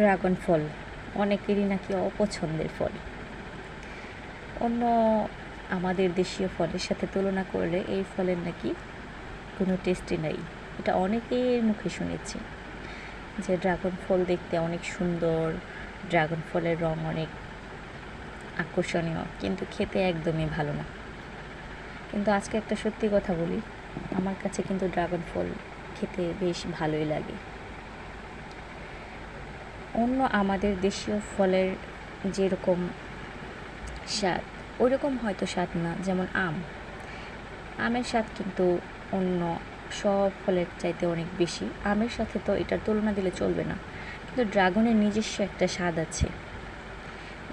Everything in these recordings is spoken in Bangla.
ড্রাগন ফল। অনেকেরই নাকি অপছন্দের ফল। অন্য আমাদের দেশীয় ফলের সাথে তুলনা করলে এই ফলের নাকি কোনো টেস্টই নাই। এটা অনেকের মুখে শুনেছি যে ড্রাগন ফল দেখতে অনেক সুন্দর, ড্রাগন ফলের রং অনেক আকর্ষণীয়, কিন্তু খেতে একদমই ভালো না। কিন্তু আজকে একটা সত্যি কথা বলি, আমার কাছে কিন্তু ড্রাগন ফল খেতে বেশ ভালোই লাগে। অন্য আমাদের দেশীয় ফলের যেরকম স্বাদ, ওইরকম হয়তো স্বাদ না, যেমন আম। আমের স্বাদ কিন্তু অন্য সব ফলের চাইতে অনেক বেশি। আমের সাথে তো এটার তুলনা দিলে চলবে না। কিন্তু ড্রাগনের নিজস্ব একটা স্বাদ আছে।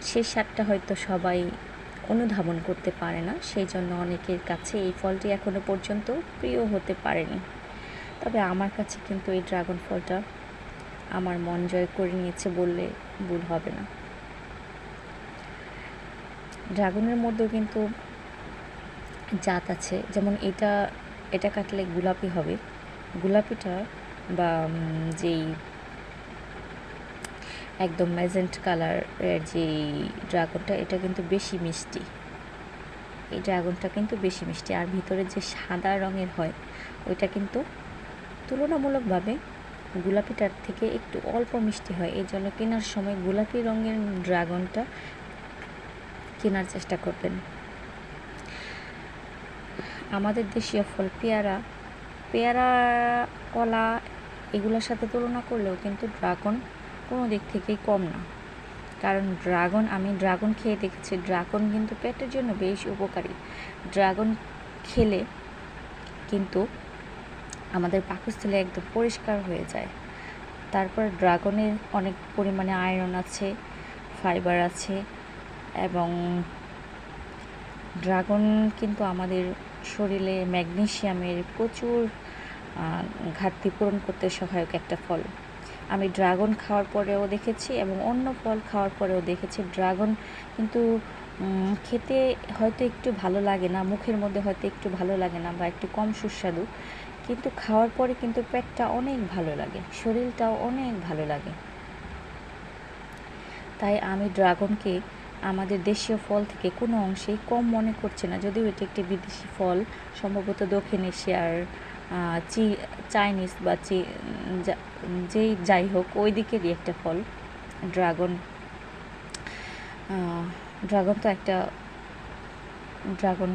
সেই স্বাদটা হয়তো সবাই অনুধাবন করতে পারে না, সেই জন্য অনেকের কাছে এই ফলটি এখনও পর্যন্ত প্রিয় হতে পারেনি। তবে আমার কাছে কিন্তু এই ড্রাগন ফলটা আমার মন জয় করে নিয়েছে বললে ভুল হবে না। ড্রাগনের মধ্যেও কিন্তু জাত আছে, যেমন এটা এটা কাটলে গোলাপি হবে। গোলাপিটা বা যেই একদম ম্যাজেন্ট কালারের যে ড্রাগনটা, এটা কিন্তু বেশি মিষ্টি। এই ড্রাগনটা কিন্তু বেশি মিষ্টি। আর ভিতরে যে সাদা রঙের হয়, ওইটা কিন্তু তুলনামূলকভাবে গোলাপিটার থেকে একটু অল্প মিষ্টি হয়। এই জন্য কেনার সময় গোলাপি রঙের ড্রাগনটা কেনার চেষ্টা করবেন। আমাদের দেশীয় ফল, পেয়ারা পেয়ারা, কলা এগুলোর সাথে তুলনা করলেও কিন্তু ড্রাগন কোনো দিক থেকেই কম না। কারণ ড্রাগন, আমি ড্রাগন খেয়ে দেখেছি, ড্রাগন কিন্তু পেটের জন্য বেশ উপকারী। ড্রাগন খেলে কিন্তু আমাদের পাকস্থলে একদম পরিষ্কার হয়ে যায়। তারপর ড্রাগনের অনেক পরিমাণে আয়রন আছে, ফাইবার আছে এবং ড্রাগন কিন্তু আমাদের শরীরে ম্যাগনেশিয়ামের প্রচুর ঘাটতি পূরণ করতে সহায়ক একটা ফল। আমি ড্রাগন খাওয়ার পরেও দেখেছি এবং অন্য ফল খাওয়ার পরেও দেখেছি। ড্রাগন কিন্তু খেতে হয়তো একটু ভালো লাগে না, মুখের মধ্যে হয়তো একটু ভালো লাগে না বা একটু কম সুস্বাদু। কিন্তু খাওয়ার পরে কিন্তু পেটটা অনেক ভালো লাগে, শরীরটাও অনেক ভালো লাগে। তাই আমি ড্রাগনকে আমাদের দেশীয় ফল থেকে কোনো অংশেই কম মনে করছে না, যদিও এটি একটি বিদেশি ফল, সম্ভবত দক্ষিণ এশিয়ার চি, চাইনিজ বা চি যেই যাই হোক, ওই দিকেরই একটা ফল, ড্রাগন। ড্রাগন তো একটা, ড্রাগন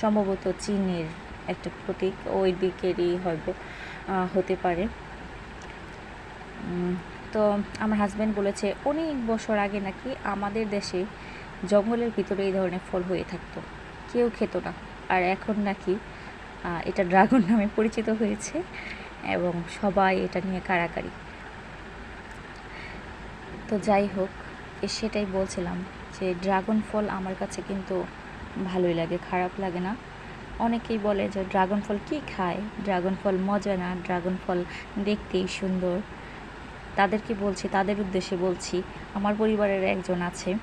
সম্ভবত চীনের একটা প্রতীক, ওই দিকেরই হয়তো হতে পারে। তো আমার হাজব্যান্ড বলেছে, অনেক বছর আগে নাকি আমাদের দেশে জঙ্গলের ভিতরে এই ধরনের ফল হয়ে থাকতো। কেউ খেত না। আর এখন নাকি এটা ড্রাগন নামে পরিচিত হয়েছে এবং সবাই এটা নিয়ে কারাকারি। তো যাই হোক সেটাই বলছিলাম যে ড্রাগন ফল আমার কাছে কিন্তু ভালোই লাগে, খারাপ লাগে না। অনেকেই বলে যে ড্রাগন ফল কী খায়? ড্রাগন ফল মজা না? ড্রাগন ফল দেখতেই সুন্দর। তাদেরকে বলছি? তাদের উদ্দেশ্যে বলছি, আমার পরিবারের একজন আছে।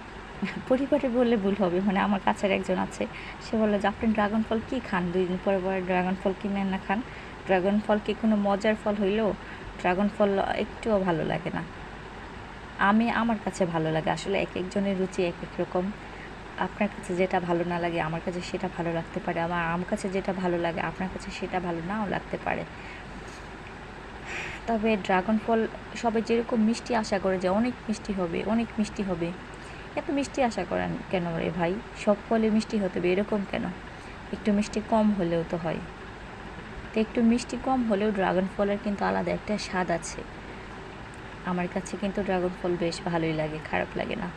পরিবারে বললে ভুল হবে মানে আমার কাছের একজন আছে। সে বলল যে, আপনি ড্রাগন ফল কী খান? দুই দিন পরে পরে ড্রাগন ফল কিনেন না খান। ড্রাগন ফল কি কোনো মজার ফল হইলেও ড্রাগন ফল একটুও ভালো লাগে না। আমি, আমার কাছে ভালো লাগে। আসলে এক একজনের রুচি এক এক রকম। আপনার কাছে যেটা ভালো না লাগে, আমার কাছে সেটা ভালো লাগতে পারে। আমার আমার কাছে যেটা ভালো লাগে, আপনার কাছে সেটা ভালো নাও লাগতে পারে। তবে ড্রাগন ফল সবাই যেরকম মিষ্টি আশা করে যে অনেক মিষ্টি হবে, অনেক মিষ্টি হবে। এত মিষ্টি আশা করেন কেন রে ভাই? সব ফলে মিষ্টি হতে হবে, এরকম কেন? একটু মিষ্টি কম হলেও তো হয়। তো একটু মিষ্টি কম হলেও ড্রাগন ফলের কিন্তু আলাদা একটা স্বাদ আছে। আমার কাছে কিন্তু ড্রাগন ফল বেশ ভালোই লাগে, খারাপ লাগে না।